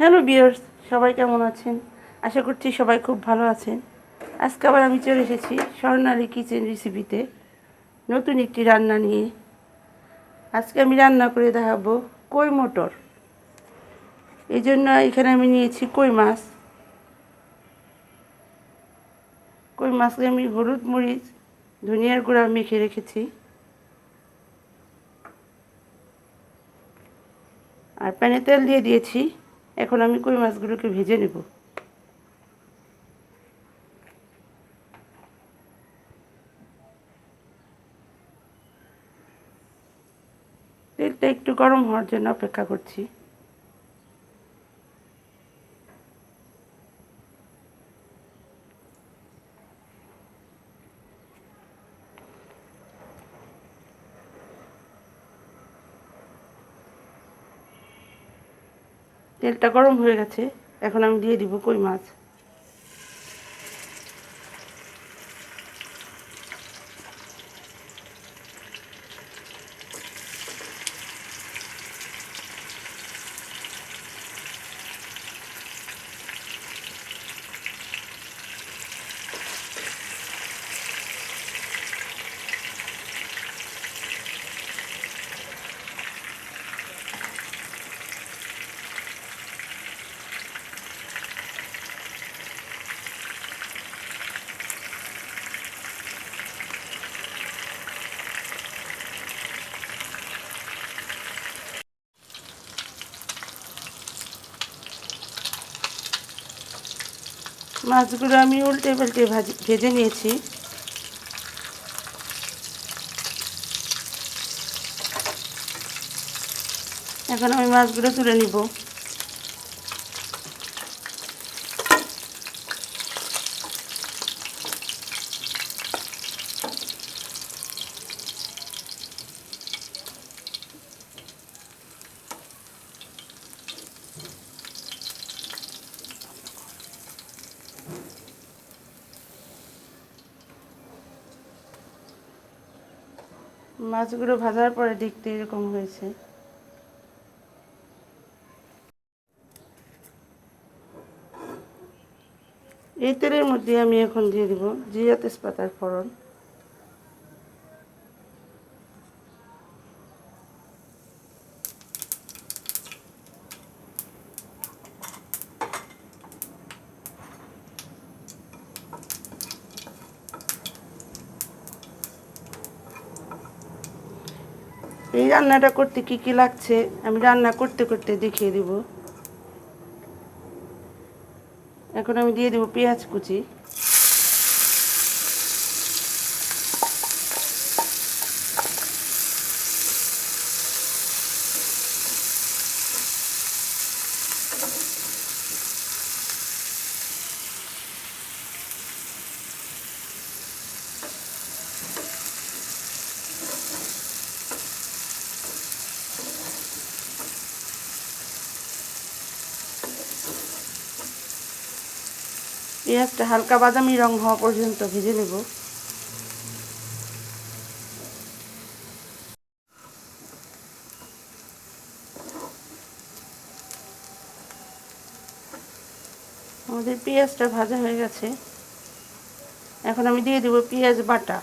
Hello বিয়ার্স সবাই কেমন আছেন? আশা করছি সবাই খুব ভালো আছেন। আজকে আবার আমি চলে এসেছি স্বর্ণালী কিচেন রেসিপিতে নতুন একটি রান্না নিয়ে। আজকে আমি রান্না করে দেখাবো কই মটর। এই জন্য এখানে আমি নিয়েছি কই মাছ। কই মাছকে আমি হলুদ মরিচ, ধনিয়ার গুঁড়া মেখে রেখেছি। আর প্যানে তেল দিয়ে দিয়েছি এখন আমি কই মাছগুলোকে ভেজে নেব? তেলটা একটু গরম হওয়ার জন্য অপেক্ষা করছি। তেলটা গরম হয়ে গেছে এখন আমি দিয়ে দিব কই মাছ। মাছগুলো আমি উল্টে পাল্টে ভাজি ভেজে নিয়েছি। এখন আমি মাছগুলো তুলে নিব। মাছগুলো ভাজার পরে দেখতে এরকম হয়েছে। এই তেলের মধ্যে আমি এখন দিয়ে দিব জিরা তেজপাতার ফোড়ন এই রান্নাটা করতে কি কি লাগছে? আমি রান্না করতে করতে দেখিয়ে দিব। এখন আমি দিয়ে দেবো পেঁয়াজ কুচি। পেঁয়াজটা হালকা বাদামি রং হওয়া পর্যন্ত ভেজে নেব। আমাদের পেঁয়াজটা ভাজা হয়ে গেছে। এখন আমি দিয়ে দেবো পেঁয়াজ বাটা।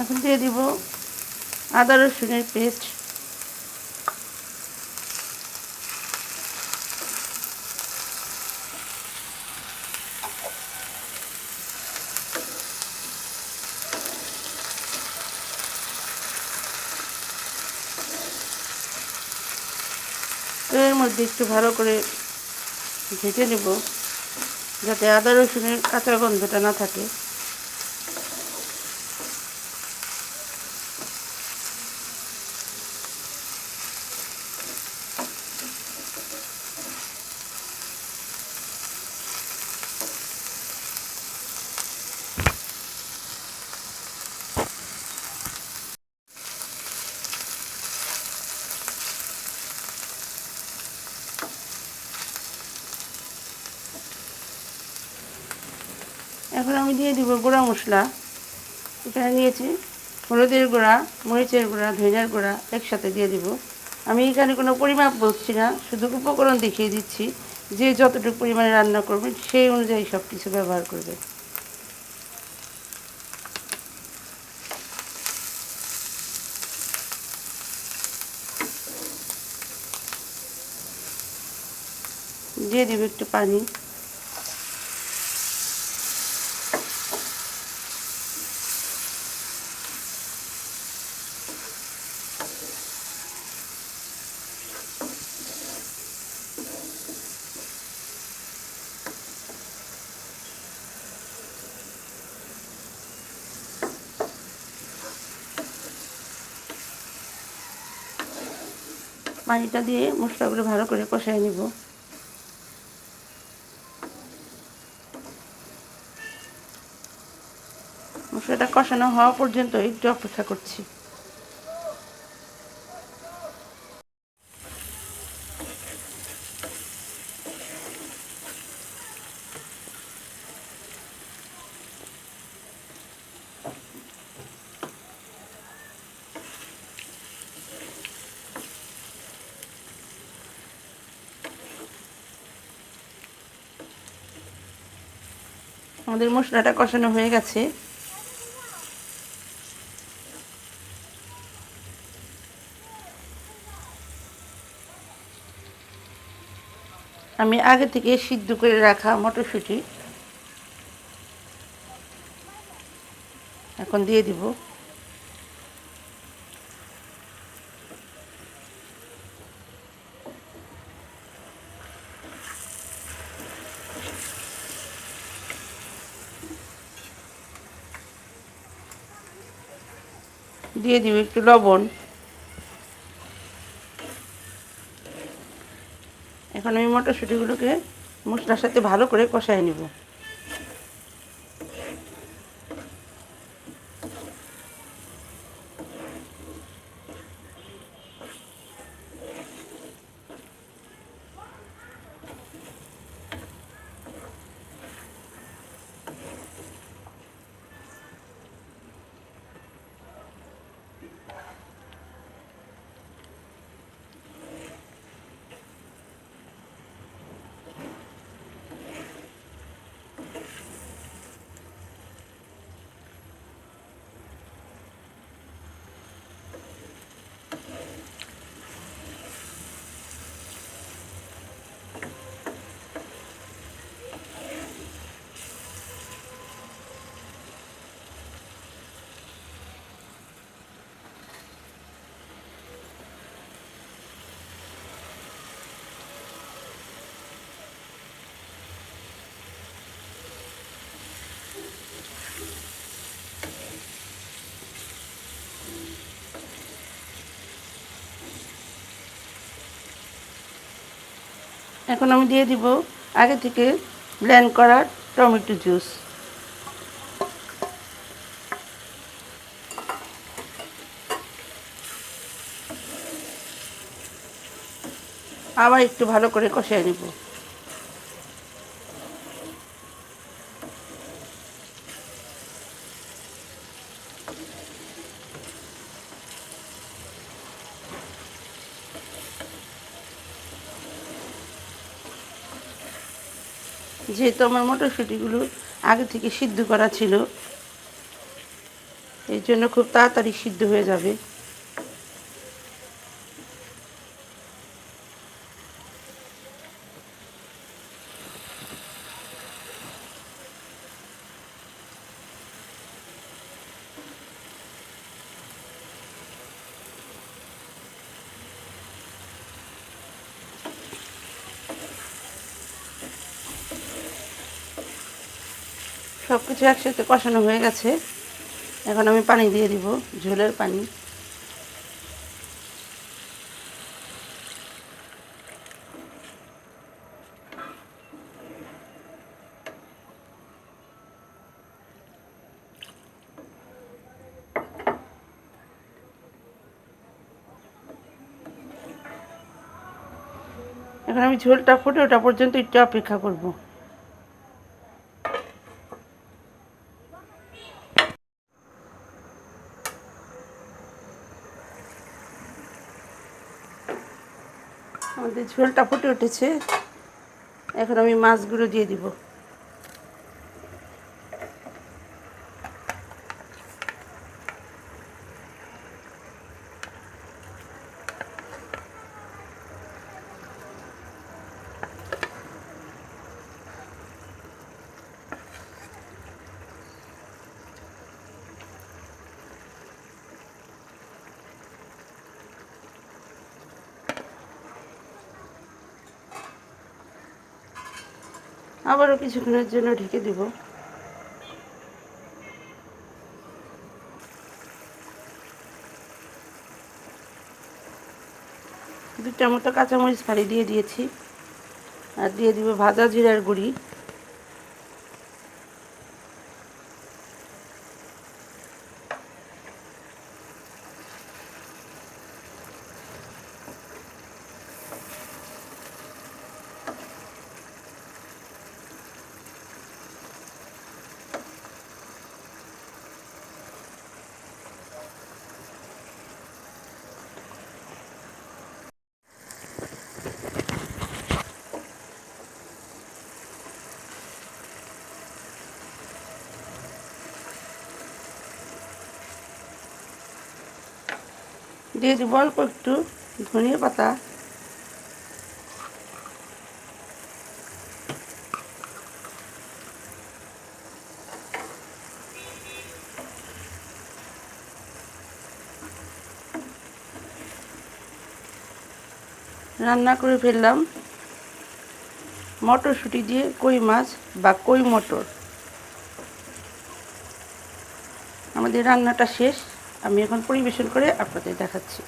এখন দিয়ে দিব আদা রসুনের পেস্ট। এর মধ্যে একটু ভালো করে ভেজে নেব যাতে আদা রসুনের কাঁচা গন্ধটা না থাকে। এখন আমি দিয়ে দিব গুঁড়া মশলা। এখানে নিয়েছি হলুদের গুঁড়া, মরিচের গুঁড়া, ধনিয়ার গুঁড়া একসাথে দিয়ে দিব। আমি এখানে কোনো পরিমাপ বলছি না, শুধু উপকরণ দেখিয়ে দিচ্ছি যে যতটুকু পরিমাণে রান্না করবেন সেই অনুযায়ী সব কিছু ব্যবহার করবে। দিয়ে দিব একটু পানি। পানিটা দিয়ে মশলাগুলো ভালো করে কষাই নিব। মশলাটা কষানো হওয়া পর্যন্ত একটু অপেক্ষা করছি। আমাদের মশলাটা কষানো হয়ে গেছে। আমি আগে থেকে সিদ্ধ করে রাখা মটরশুঁটি। এখন দিয়ে দিব। দিয়ে দিব একটু লবণ। এখন আমি মটরশুঁটিগুলোকে মশলার সাথে ভালো করে কষায় নিব। এখন আমি দিয়ে দিব আগে থেকে ব্লেন্ড করা টমেটো জুস আবার একটু ভালো করে কষিয়ে নেব। যেহেতু আমার মটরশুঁটিগুলো আগে থেকে সিদ্ধ করা ছিল এই জন্য খুব তাড়াতাড়ি সিদ্ধ হয়ে যাবে। সব কিছু একসাথে কষানো হয়ে গেছে। এখন আমি পানি দিয়ে দিব, ঝোলের পানি। এখন আমি ঝোলটা ফুটে ওটা পর্যন্ত একটু অপেক্ষা করব। আমাদের ঝোলটা ফুটে উঠেছে। এখন আমি মাছগুলো দিয়ে দিব। আবারও কিছুক্ষণের জন্য ঢেকে দিব। দুটা মতো কাঁচামরিচ ফাড়ি দিয়ে দিয়েছি। আর দিয়ে দিব ভাজা জিরার গুঁড়ি। দিয়ে দিব অল্প একটু ধনিয়া পাতা। রান্না করে ফেললাম। মটরশুঁটি দিয়ে কই মাছ বা কই মটর। আমাদের রান্নাটা শেষ। আমি এখন পরিবেশন করে আপনাদের দেখাচ্ছি।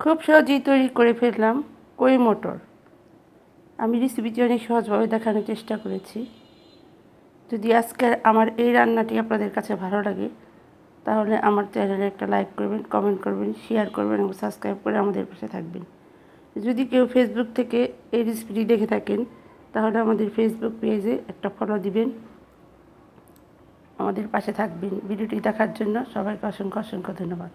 খুব সহজেই তৈরি করে ফেললাম কই মটর। আমি রেসিপিটি অনেক সহজভাবে দেখানোর চেষ্টা করেছি। যদি আজকের আমার এই রান্নাটি আপনাদের কাছে ভালো লাগে, তাহলে আমার চ্যানেলে একটা লাইক করবেন কমেন্ট করবেন শেয়ার করবেন এবং সাবস্ক্রাইব করে আমাদের পাশে থাকবেন। যদি কেউ ফেসবুক থেকে এই রেসিপিটি দেখে থাকেন তাহলে আমাদের ফেসবুক পেজে একটা ফলো দিবেন। আমাদের পাশে থাকবেন। ভিডিওটি দেখার জন্য সবাইকে অসংখ্য অসংখ্য ধন্যবাদ।